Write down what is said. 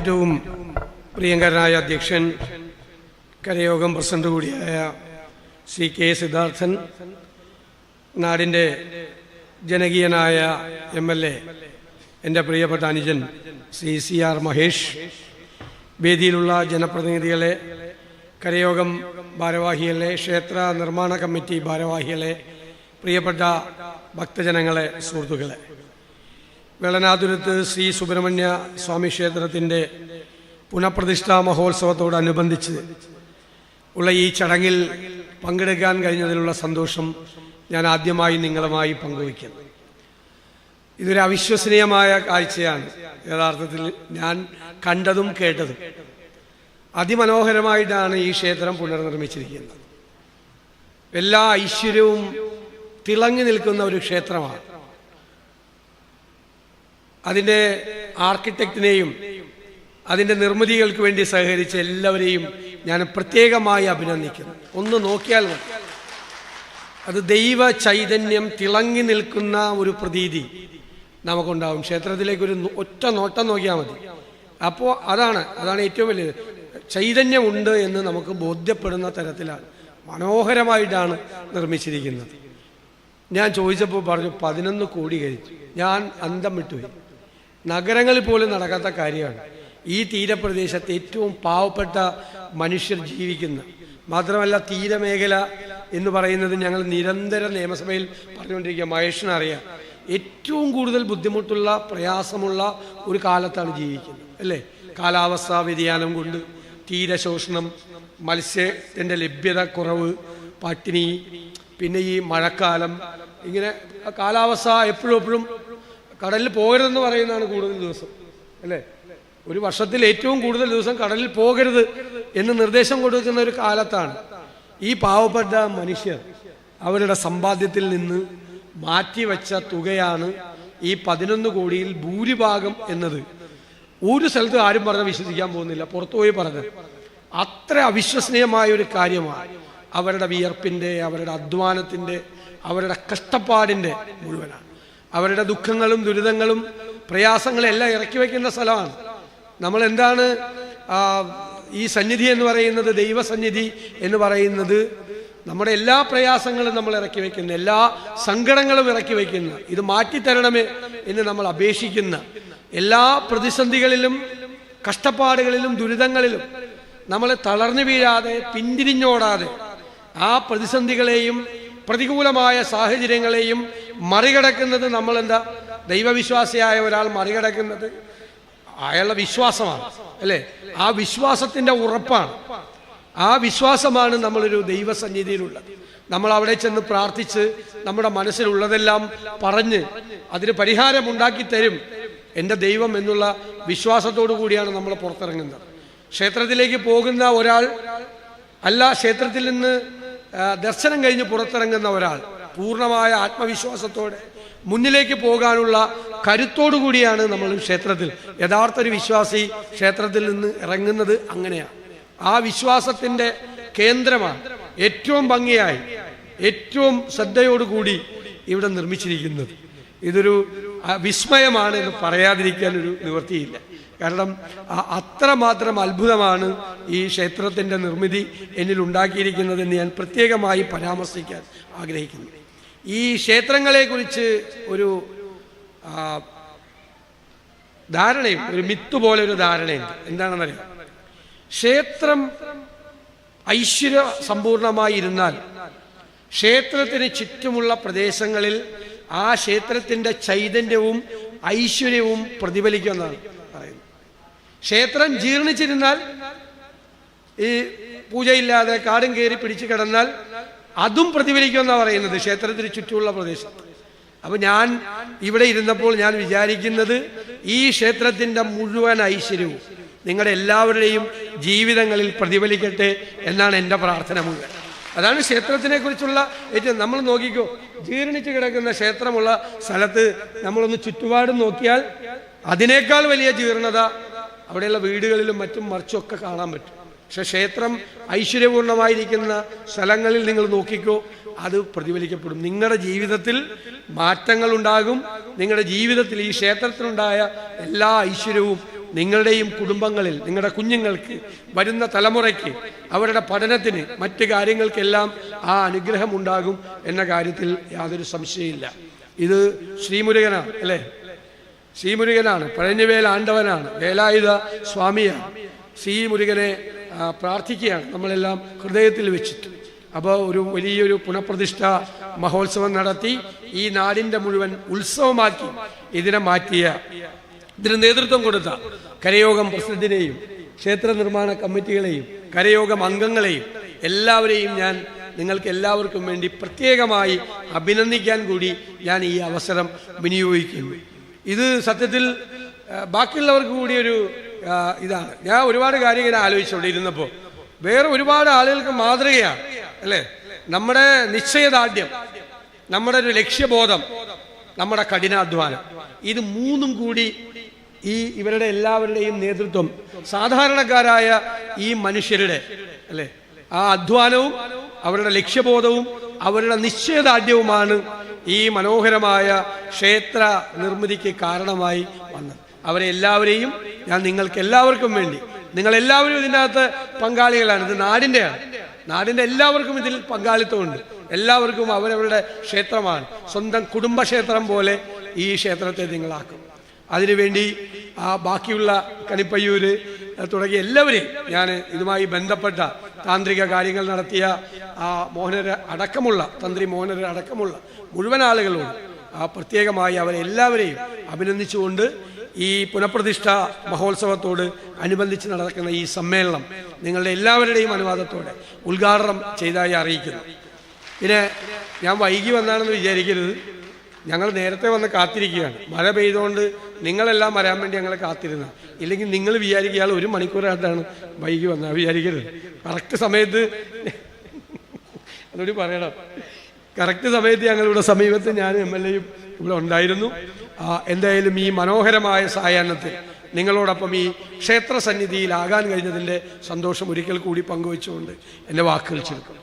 ഏറ്റവും പ്രിയങ്കരനായ അധ്യക്ഷൻ കരയോഗം പ്രസിഡന്റ് കൂടിയായ ശ്രീ കെ സിദ്ധാർത്ഥൻ നാടിന്റെ ജനകീയനായ എം എൽ എ എന്റെ പ്രിയപ്പെട്ട അനുജൻ സി സി ആർ മഹേഷ് വേദിയിലുള്ള ജനപ്രതിനിധികളെ കരയോഗം ഭാരവാഹികളെ ക്ഷേത്ര നിർമ്മാണ കമ്മിറ്റി ഭാരവാഹികളെ പ്രിയപ്പെട്ട ഭക്തജനങ്ങളെ സുഹൃത്തുക്കളെ. വെളനാതുരത്ത് ശ്രീ സുബ്രഹ്മണ്യ സ്വാമി ക്ഷേത്രത്തിന്റെ പുനഃപ്രതിഷ്ഠാ മഹോത്സവത്തോടനുബന്ധിച്ച് ഉള്ള ഈ ചടങ്ങിൽ പങ്കെടുക്കാൻ കഴിഞ്ഞതിലുള്ള സന്തോഷം ഞാൻ ആദ്യമായി നിങ്ങളുമായി പങ്കുവയ്ക്കുന്നു. ഇതൊരു അവിശ്വസനീയമായ കാഴ്ചയാണ്. യഥാർത്ഥത്തിൽ ഞാൻ കണ്ടതും കേട്ടതും അതിമനോഹരമായിട്ടാണ് ഈ ക്ഷേത്രം പുനർനിർമ്മിച്ചിരിക്കുന്നത്. എല്ലാ ഐശ്വര്യവും തിളങ്ങി നിൽക്കുന്ന ഒരു ക്ഷേത്രമാണ്. അതിന്റെ ആർക്കിടെക്റ്റിനെയും അതിന്റെ നിർമ്മിതികൾക്ക് വേണ്ടി സഹകരിച്ച എല്ലാവരെയും ഞാൻ പ്രത്യേകമായി അഭിനന്ദിക്കുന്നു. ഒന്ന് നോക്കിയാൽ അത് ദൈവ ചൈതന്യം തിളങ്ങി നിൽക്കുന്ന ഒരു പ്രതീതി നമുക്കുണ്ടാവും. ക്ഷേത്രത്തിലേക്ക് ഒരു ഒറ്റ നോട്ടം നോക്കിയാൽ മതി. അപ്പോൾ അതാണ് അതാണ് ഏറ്റവും വലിയത്. ചൈതന്യമുണ്ട് എന്ന് നമുക്ക് ബോധ്യപ്പെടുന്ന തരത്തിലാണ് മനോഹരമായിട്ടാണ് നിർമ്മിച്ചിരിക്കുന്നത്. ഞാൻ ചോദിച്ചപ്പോൾ പറഞ്ഞു പതിനൊന്ന് കോടി കഴിച്ചു ഞാൻ അന്തം വിട്ടുപോയി. നഗരങ്ങളിൽ പോലും നടക്കാത്ത കാര്യമാണ്. ഈ തീരപ്രദേശത്ത് ഏറ്റവും പാവപ്പെട്ട മനുഷ്യർ ജീവിക്കുന്ന മാത്രമല്ല തീരമേഖല എന്ന് പറയുന്നത് ഞങ്ങൾ നിരന്തര നിയമസഭയിൽ പറഞ്ഞുകൊണ്ടിരിക്കുക. മഹേഷിന് അറിയാം ഏറ്റവും കൂടുതൽ ബുദ്ധിമുട്ടുള്ള പ്രയാസമുള്ള ഒരു കാലത്താണ് ജീവിക്കുന്നത് അല്ലേ? കാലാവസ്ഥാ വ്യതിയാനം കൊണ്ട് തീരശോഷണം മത്സ്യത്തിന്റെ ലഭ്യത കുറവ് പട്ടിണി പിന്നെ ഈ മഴക്കാലം ഇങ്ങനെ കാലാവസ്ഥ എപ്പോഴും എപ്പോഴും കടലിൽ പോകരുതെന്ന് പറയുന്നതാണ് കൂടുതൽ ദിവസം അല്ലേ? ഒരു വർഷത്തിൽ ഏറ്റവും കൂടുതൽ ദിവസം കടലിൽ പോകരുത് എന്ന് നിർദ്ദേശം കൊടുക്കുന്ന ഒരു കാലത്താണ്. ഈ പാവപ്പെട്ട മനുഷ്യർ അവരുടെ സമ്പാദ്യത്തിൽ നിന്ന് മാറ്റിവെച്ച തുകയാണ് ഈ പതിനൊന്ന് കോടിയിൽ ഭൂരിഭാഗം എന്നത്. ഒരു സ്ഥലത്ത് ആരും പറഞ്ഞ് വിശ്വസിക്കാൻ പോകുന്നില്ല പുറത്തുപോയി പറഞ്ഞത് അത്ര അവിശ്വസനീയമായ ഒരു കാര്യമാണ് അവരുടെ വിയർപ്പിന്റെ അവരുടെ അധ്വാനത്തിന്റെ അവരുടെ കഷ്ടപ്പാടിന്റെ മുഴുവനാണ്. അവരുടെ ദുഃഖങ്ങളും ദുരിതങ്ങളും പ്രയാസങ്ങളെല്ലാം ഇറക്കി വയ്ക്കുന്ന സ്ഥലമാണ്. നമ്മൾ എന്താണ് ഈ സന്നിധി എന്ന് പറയുന്നത് ദൈവസന്നിധി എന്ന് പറയുന്നത് നമ്മുടെ എല്ലാ പ്രയാസങ്ങളും നമ്മൾ ഇറക്കി വയ്ക്കുന്ന എല്ലാ സങ്കടങ്ങളും ഇറക്കി വയ്ക്കുന്ന ഇത് മാറ്റിത്തരണമേ എന്ന് നമ്മൾ അപേക്ഷിക്കുന്ന എല്ലാ പ്രതിസന്ധികളിലും കഷ്ടപ്പാടുകളിലും ദുരിതങ്ങളിലും നമ്മൾ തളർന്നു വീഴാതെ പിന്തിരിഞ്ഞോടാതെ ആ പ്രതിസന്ധികളെയും പ്രതികൂലമായ സാഹചര്യങ്ങളെയും മറികടക്കുന്നത് നമ്മൾ എന്താ ദൈവവിശ്വാസിയായ ഒരാൾ മറികടക്കുന്നത് അയാളുടെ വിശ്വാസമാണ് അല്ലേ? ആ വിശ്വാസത്തിന്റെ ഉറപ്പാണ്. ആ വിശ്വാസമാണ് നമ്മളൊരു ദൈവസന്നിധിയിലുള്ളത്. നമ്മൾ അവിടെ ചെന്ന് പ്രാർത്ഥിച്ച് നമ്മുടെ മനസ്സിലുള്ളതെല്ലാം പറഞ്ഞ് അതിന് പരിഹാരം ഉണ്ടാക്കി തരും എന്റെ ദൈവം എന്നുള്ള വിശ്വാസത്തോടു കൂടിയാണ് നമ്മൾ പുറത്തിറങ്ങുന്നത്. ക്ഷേത്രത്തിലേക്ക് പോകുന്ന ഒരാൾ അല്ല ക്ഷേത്രത്തിൽ നിന്ന് ദർശനം കഴിഞ്ഞ് പുറത്തിറങ്ങുന്ന ഒരാൾ പൂർണമായ ആത്മവിശ്വാസത്തോടെ മുന്നിലേക്ക് പോകാനുള്ള കരുത്തോടു കൂടിയാണ് നമ്മൾ ക്ഷേത്രത്തിൽ. യഥാർത്ഥ ഒരു വിശ്വാസി ക്ഷേത്രത്തിൽ നിന്ന് ഇറങ്ങുന്നത് അങ്ങനെയാണ് ആ വിശ്വാസത്തിന്റെ കേന്ദ്രമാണ് ഏറ്റവും ഭംഗിയായി ഏറ്റവും ശ്രദ്ധയോടുകൂടി ഇവിടെ നിർമ്മിച്ചിരിക്കുന്നത്. ഇതൊരു വിസ്മയമാണ് എന്ന് പറയാതിരിക്കാൻ ഒരു നിവൃത്തിയില്ല. കാരണം അത്രമാത്രം അത്ഭുതമാണ് ഈ ക്ഷേത്രത്തിന്റെ നിർമ്മിതി എന്നിൽ ഉണ്ടാക്കിയിരിക്കുന്നതെന്ന് ഞാൻ പ്രത്യേകമായി പരാമർശിക്കാൻ ആഗ്രഹിക്കുന്നു. ഈ ക്ഷേത്രങ്ങളെക്കുറിച്ച് ഒരു ധാരണയും ഒരു മിത്ത് പോലെ ഒരു ധാരണയുണ്ട്. എന്താണെന്നറിയാം? ക്ഷേത്രം ഐശ്വര്യ സമ്പൂർണമായി ഇരുന്നാൽ ക്ഷേത്രത്തിന് ചുറ്റുമുള്ള പ്രദേശങ്ങളിൽ ആ ക്ഷേത്രത്തിന്റെ ചൈതന്യവും ഐശ്വര്യവും പ്രതിഫലിക്കുമെന്നാണ് പറയുന്നത്. ക്ഷേത്രം ജീർണിച്ചിരുന്നാൽ ഈ പൂജയില്ലാതെ കാടും കയറി പിടിച്ചു കിടന്നാൽ അതും പ്രതിഫലിക്കുമെന്നാണ് പറയുന്നത്. ക്ഷേത്രത്തിന് ചുറ്റുമുള്ള പ്രദേശം. അപ്പൊ ഞാൻ ഇവിടെ ഇരുന്നപ്പോൾ ഞാൻ വിചാരിക്കുന്നത് ഈ ക്ഷേത്രത്തിന്റെ മുഴുവൻ ഐശ്വര്യവും നിങ്ങളുടെ എല്ലാവരുടെയും ജീവിതങ്ങളിൽ പ്രതിഫലിക്കട്ടെ എന്നാണ് എന്റെ പ്രാർത്ഥന മുഴുവൻ. അതാണ് ക്ഷേത്രത്തിനെ കുറിച്ചുള്ള ഏറ്റവും നമ്മൾ നോക്കിക്കോ ജീർണിച്ച് കിടക്കുന്ന ക്ഷേത്രമുള്ള സ്ഥലത്ത് നമ്മളൊന്ന് ചുറ്റുപാടും നോക്കിയാൽ അതിനേക്കാൾ വലിയ ജീർണത അവിടെയുള്ള വീടുകളിലും മറ്റും ഒക്കെ കാണാൻ പറ്റും. പക്ഷെ ക്ഷേത്രം ഐശ്വര്യപൂർണമായിരിക്കുന്ന സ്ഥലങ്ങളിൽ നിങ്ങൾ നോക്കിക്കോ അത് പ്രതിഫലിക്കപ്പെടും. നിങ്ങളുടെ ജീവിതത്തിൽ മാറ്റങ്ങൾ ഉണ്ടാകും നിങ്ങളുടെ ജീവിതത്തിൽ ഈ ക്ഷേത്രത്തിലുണ്ടായ എല്ലാ ഐശ്വര്യവും നിങ്ങളുടെയും കുടുംബങ്ങളിൽ നിങ്ങളുടെ കുഞ്ഞുങ്ങൾക്ക് വരുന്ന തലമുറയ്ക്ക് അവരുടെ പഠനത്തിന് മറ്റ് കാര്യങ്ങൾക്കെല്ലാം ആ അനുഗ്രഹം ഉണ്ടാകും എന്ന കാര്യത്തിൽ യാതൊരു സംശയമില്ല ഇത് ശ്രീമുരുകനാണ് അല്ലേ? ശ്രീമുരുകനാണ് പഴഞ്ഞവേൽ ആണ്ടവനാണ് വേലായുധ സ്വാമിയാണ്. ശ്രീമുരുകനെ പ്രാർത്ഥിക്കുകയാണ്. നമ്മളെല്ലാം ഹൃദയത്തിൽ വെച്ചിട്ട്. അപ്പോൾ ഒരു വലിയൊരു പുനഃപ്രതിഷ്ഠ മഹോത്സവം നടത്തി ഈ നാടിന്റെ മുഴുവൻ ഉത്സവമാക്കി ഇതിനെ മാറ്റിയ ഇതിന് നേതൃത്വം കൊടുത്ത കരയോഗം പ്രസിഡന്റിനെയും ക്ഷേത്ര നിർമ്മാണ കമ്മിറ്റികളെയും കരയോഗം അംഗങ്ങളെയും എല്ലാവരെയും ഞാൻ നിങ്ങൾക്ക് എല്ലാവർക്കും വേണ്ടി പ്രത്യേകമായി അഭിനന്ദിക്കാൻ കൂടി ഞാൻ ഈ അവസരം വിനിയോഗിക്കുന്നു. ഇത് സത്യത്തിൽ ബാക്കിയുള്ളവർക്ക് കൂടി ഒരു ഇതാണ്. ഞാൻ ഒരുപാട് കാര്യം ഇങ്ങനെ ആലോചിച്ചുകൊണ്ടിരുന്നപ്പോൾ വേറെ ഒരുപാട് ആളുകൾക്ക് മാതൃകയാണ് അല്ലേ? നമ്മുടെ നിശ്ചയദാർഢ്യം നമ്മുടെ ഒരു ലക്ഷ്യബോധം നമ്മുടെ കഠിനാധ്വാനം. ഇത് മൂന്നും കൂടി ഈ ഇവരുടെ എല്ലാവരുടെയും നേതൃത്വം സാധാരണക്കാരായ ഈ മനുഷ്യരുടെ അല്ലേ? ആ അധ്വാനവും അവരുടെ ലക്ഷ്യബോധവും അവരുടെ നിശ്ചയദാർഢ്യവുമാണ് ഈ മനോഹരമായ ക്ഷേത്ര നിർമ്മിതിക്ക് കാരണമായി വന്നത്. അവരെ എല്ലാവരെയും ഞാൻ നിങ്ങൾക്ക് എല്ലാവർക്കും വേണ്ടി. നിങ്ങൾ എല്ലാവരും ഇതിനകത്ത് പങ്കാളികളാണ്. ഇത് നാടിന്റെയാണ് നാടിന്റെ എല്ലാവർക്കും ഇതിൽ പങ്കാളിത്തമുണ്ട്. എല്ലാവർക്കും അവരവരുടെ ക്ഷേത്രമാണ്. സ്വന്തം കുടുംബക്ഷേത്രം പോലെ ഈ ക്ഷേത്രത്തെ നിങ്ങളാക്കും. അതിനുവേണ്ടി ആ ബാക്കിയുള്ള കണിപ്പയ്യൂര് തുടങ്ങിയ എല്ലാവരെയും ഞാൻ ഇതുമായി ബന്ധപ്പെട്ട താന്ത്രിക കാര്യങ്ങൾ നടത്തിയ ആ മോഹനര് അടക്കമുള്ള തന്ത്രി മോഹനര് അടക്കമുള്ള മുഴുവൻ ആളുകളോട് ആ പ്രത്യേകമായി അവരെല്ലാവരെയും അഭിനന്ദിച്ചുകൊണ്ട് ഈ പുനഃപ്രതിഷ്ഠ മഹോത്സവത്തോട് അനുബന്ധിച്ച് നടക്കുന്ന ഈ സമ്മേളനം നിങ്ങളുടെ എല്ലാവരുടെയും അനുവാദത്തോടെ ഉദ്ഘാടനം ചെയ്തതായി അറിയിക്കുന്നു. പിന്നെ ഞാൻ വൈകി വന്നാണെന്ന് വിചാരിക്കരുത്. ഞങ്ങൾ നേരത്തെ വന്ന് കാത്തിരിക്കുകയാണ്. മഴ പെയ്തുകൊണ്ട് നിങ്ങളെല്ലാം വരാൻ വേണ്ടി ഞങ്ങൾ കാത്തിരുന്ന. ഇല്ലെങ്കിൽ നിങ്ങൾ വിചാരിക്കുക ഒരു മണിക്കൂറായിട്ടാണ് വൈകി വന്നത്. വിചാരിക്കരുത്. കറക്റ്റ് സമയത്ത് അതുകൂടി പറയണം. കറക്റ്റ് സമയത്ത് ഞങ്ങളിവിടെ സമീപത്ത് ഞാൻ എം എൽ എയും ഇവിടെ ഉണ്ടായിരുന്നു. എന്തായാലും ഈ മനോഹരമായ സായാഹ്നത്തിൽ നിങ്ങളോടൊപ്പം ഈ ക്ഷേത്ര സന്നിധിയിലാകാൻ കഴിഞ്ഞതിന്റെ സന്തോഷം ഒരിക്കൽ കൂടി പങ്കുവെച്ചുകൊണ്ട് എന്റെ വാക്കുകൾ ചുരുക്കും.